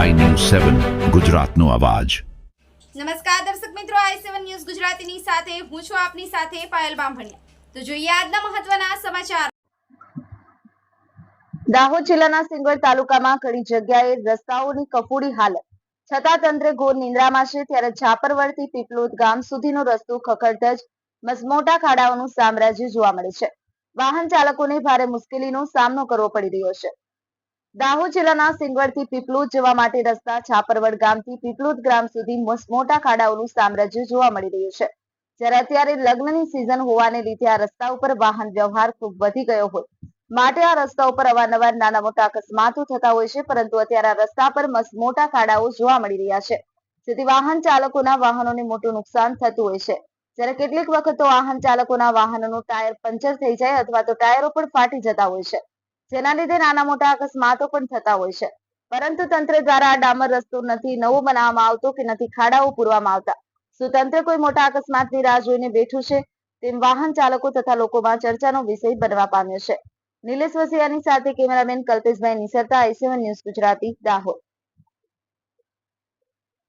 સેવન ગુજરાતનો અવાજ. નમસ્કાર દર્શક મિત્રો આઈ સેવન ન્યૂઝ ગુજરાતીની સાથે હું છું આપની સાથે પાયલ બામભણિયા. તો જોઈએ આજના મહત્વના સમાચાર. દાહોદ જિલ્લાના સિંગર તાલુકામાં ઘણી જગ્યાએ રસ્તાઓની કફોડી હાલત. છતાં તંત્ર ઘોર નિંદ્રામાં છે ત્યારે ઝાપરવડથી પીપલોદ ગામ સુધીનો રસ્તો ખખડધજ મસમોટા ખાડાઓનું સામ્રાજ્ય જોવા મળે છે. વાહન ચાલકોને ભારે મુશ્કેલીનો સામનો કરવો પડી રહ્યો છે. દાહોદ જિલ્લાના સિંગવડથી પીપલોદ જવા માટે રસ્તા છાપરવડ ગામથી પીપલોદ ગ્રામ સુધી મોટા ખાડાઓનું સામ્રાજ્ય જોવા મળી રહ્યું છે. જ્યારે અત્યારે લગ્નની સિઝન હોવાને લીધે આ રસ્તા ઉપર વાહન વ્યવહાર ખૂબ વધી ગયો હોય. માટે આ રસ્તા ઉપર અવારનવાર નાના મોટા અકસ્માતો થતા હોય છે, પરંતુ અત્યારે આ રસ્તા પર મોટા ખાડાઓ જોવા મળી રહ્યા છે. જેથી વાહન ચાલકોના વાહનોને મોટું નુકસાન થતું હોય છે. જ્યારે કેટલીક વખત તો વાહન ચાલકોના વાહનોનું ટાયર પંચર થઈ જાય અથવા તો ટાયરો પણ ફાટી જતા હોય છે. જેના લીધે નાના મોટા અકસ્માતો પણ થતા હોય છે. પરંતુ તંત્ર દ્વારા ડામર રસ્તો નથી, નવો બનાવવામાં આવતો કે નથી, ખાડાઓ પૂરવામાં આવતા. શું તંત્ર કોઈ મોટા અકસ્માતની રાહ જોઈને બેઠું છે? તેમ વાહન ચાલકો તથા લોકોમાં ચર્ચાનો વિષય બનવા પામ્યો છે. નિલેશ વસિયાની સાથે cameraman Kalpeshbhai Nisarta IC one news Gujarati, Dahod.